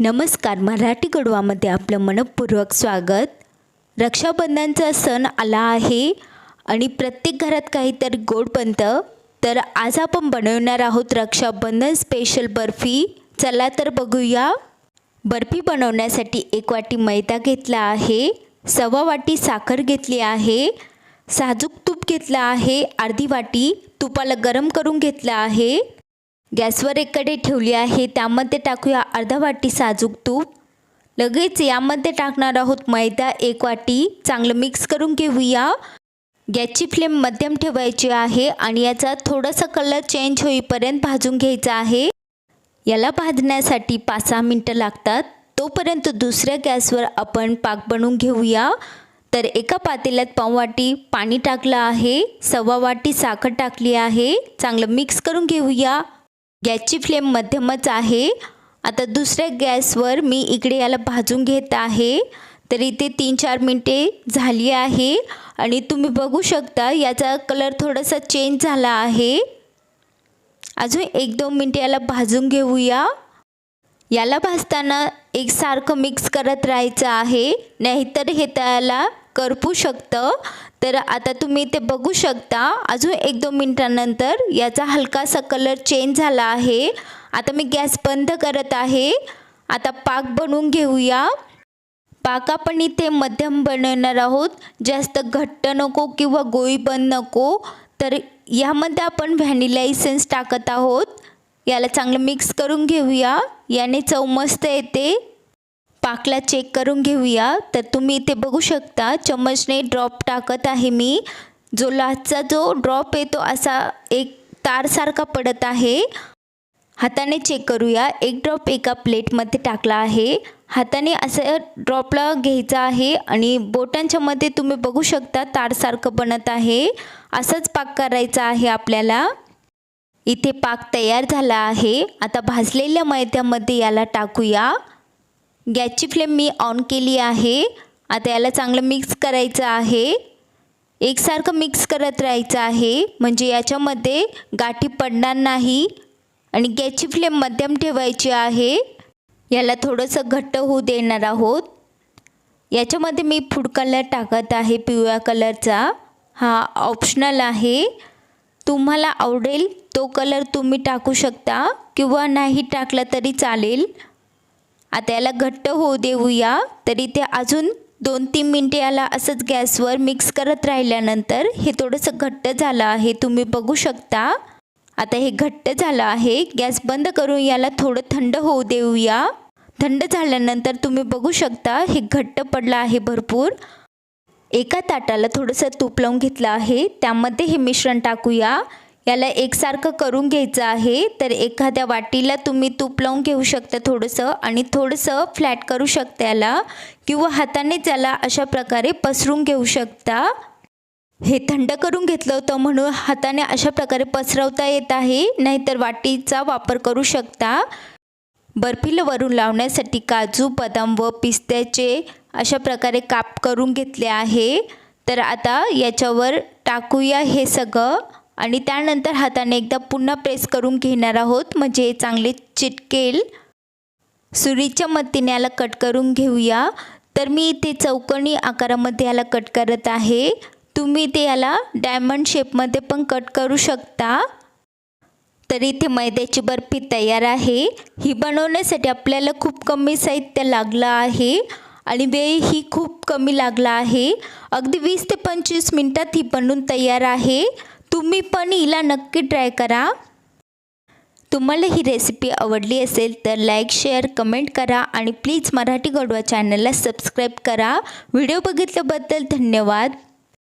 नमस्कार मराठी गडवामध्ये आपलं मनपूर्वक स्वागत. रक्षाबंधनचा सण आला आहे आणि प्रत्येक घरात काहीतरी गोड बनतं. तर आज आपण बनवणार आहोत रक्षाबंधन स्पेशल बर्फी. चला तर बघूया. बर्फी बनवण्यासाठी एक वाटी मैदा घेतला आहे सव्वा वाटी साखर घेतली आहे साजूक तूप घेतलं आहे अर्धी वाटी तुपाला गरम करून घेतलं आहे. गॅसवर एक कढई ठेवली आहे त्यामध्ये टाकूया अर्धा वाटी साजूक तूप. लगेच यामध्ये टाकणार आहोत मैदा एक वाटी. चांगलं मिक्स करून घेऊया. गॅसची फ्लेम मध्यम ठेवायची आहे आणि याचा थोडासा कलर चेंज होईपर्यंत भाजून घ्यायचा आहे. याला भाजण्यासाठी पाच सहा मिनटं लागतात. तोपर्यंत दुसऱ्या गॅसवर आपण पाक बनवून घेऊया. तर एका पातेल्यात पाववाटी पाणी टाकलं आहे. सव्वा वाटी साखर टाकली आहे. चांगलं मिक्स करून घेऊया. गॅसची फ्लेम मध्यमच आहे. आता दुसऱ्या गॅसवर मी इकडे याला भाजून घेत आहे. तर इथे तीन चार मिनटे झाली आहे आणि तुम्ही बघू शकता याचा कलर थोडासा चेंज झाला आहे. अजून एक दोन मिनटे याला भाजून घेऊया. याला भाजताना एकसारखं मिक्स करत राहायचं आहे. नाहीतर हे त्याला करपू शकतं. तर आता तुम्ही ते बघू शकता. अजून एक दोन मिनटानंतर याचा हलकासा कलर चेंज झाला आहे. आता मी गॅस बंद करत आहे. आता पाक बनवून घेऊया. पाक आपण इथे मध्यम बनवणार आहोत. जास्त घट्ट नको किंवा गोळी बंद नको. तर यामध्ये आपण व्हॅनिला इसेन्स टाकत आहोत. याला चांगलं मिक्स करून घेऊया. याने चव मस्त येते. पाकला चेक करून घेऊया. तर तुम्ही इथे बघू शकता चम्मचने ड्रॉप टाकत आहे मी. जो लास्टचा जो ड्रॉप आहे तो असा एक तारसारखा पडत आहे. हाताने चेक करूया. एक ड्रॉप एका प्लेटमध्ये टाकला आहे. हाताने असं ड्रॉपला घ्यायचा आहे आणि बोटांच्या मध्ये तुम्ही बघू शकता तारसारखं बनत आहे. असंच पाक करायचा आहे आपल्याला. इथे पाक तयार झाला आहे. आता भाजलेल्या मैद्यामध्ये याला टाकूया. गॅसची फ्लेम मी ऑन केली आहे. आता याला चांगलं मिक्स करायचं आहे. एकसारखं मिक्स करत राहायचं आहे. म्हणजे याच्यामध्ये गाठी पडणार नाही आणि गॅसची फ्लेम मध्यम ठेवायची आहे. याला थोडंसं घट्ट होऊ देणार आहोत. याच्यामध्ये मी फूड कलर टाकत आहे पिवळ्या कलरचा. हा ऑप्शनल आहे. तुम्हाला आवडेल तो कलर तुम्ही टाकू शकता किंवा नाही टाकला तरी चालेल. आता याला घट्ट होऊ देऊया. तरी ते अजून दोन तीन मिनटे याला असंच गॅसवर मिक्स करत राहिल्यानंतर हे थोडंसं घट्ट झालं आहे. तुम्ही बघू शकता. आता हे घट्ट झालं आहे. गॅस बंद करून याला थोडं थंड होऊ देऊया. थंड झाल्यानंतर तुम्ही बघू शकता हे घट्ट पडलं आहे भरपूर. एका ताटाला थोडंसं तूप लावून घेतलं आहे. त्यामध्ये हे मिश्रण टाकूया. याला एकसारखं करून घ्यायचं आहे तर एखाद्या वाटीला तुम्ही तूप लावून घेऊ शकता थोडंसं आणि थोडंसं फ्लॅट करू शकता याला किंवा हाताने त्याला अशा प्रकारे पसरून घेऊ शकता. हे थंड करून घेतलं होतं म्हणून हाताने अशा प्रकारे पसरवता येत आहे नाहीतर वाटीचा वापर करू शकता. बर्फीला वरून लावण्यासाठी काजू बदाम व पिस्त्याचे अशा प्रकारे काप करून घेतले आहे. तर आता याच्यावर टाकूया हे सगळं. आणि त्यानंतर हाताने एकदा पुन्हा प्रेस करून घेणार आहोत. म्हणजे चांगले चिटकेल. सुरीच्या मदतीने याला कट करून घेऊया. तर मी इथे चौकोनी आकारामध्ये याला कट करत आहे. तुम्ही ते याला डायमंड शेपमध्ये पण कट करू शकता. तर इथे मैद्याची बर्फी तयार आहे. ही बनवण्यासाठी आपल्याला खूप कमी साहित्य लागलं आहे आणि वेळ ही खूप कमी लागला आहे. अगदी वीस ते पंचवीस मिनटात ही बनवून तयार आहे. तुम्ही पण हिला नक्की ट्राय करा. तुम्हाला ही रेसिपी आवडली असेल तर लाईक शेअर कमेंट करा आणि प्लीज मराठी गडवा चॅनलला सबस्क्राईब करा. व्हिडिओ बघितल्याबद्दल धन्यवाद.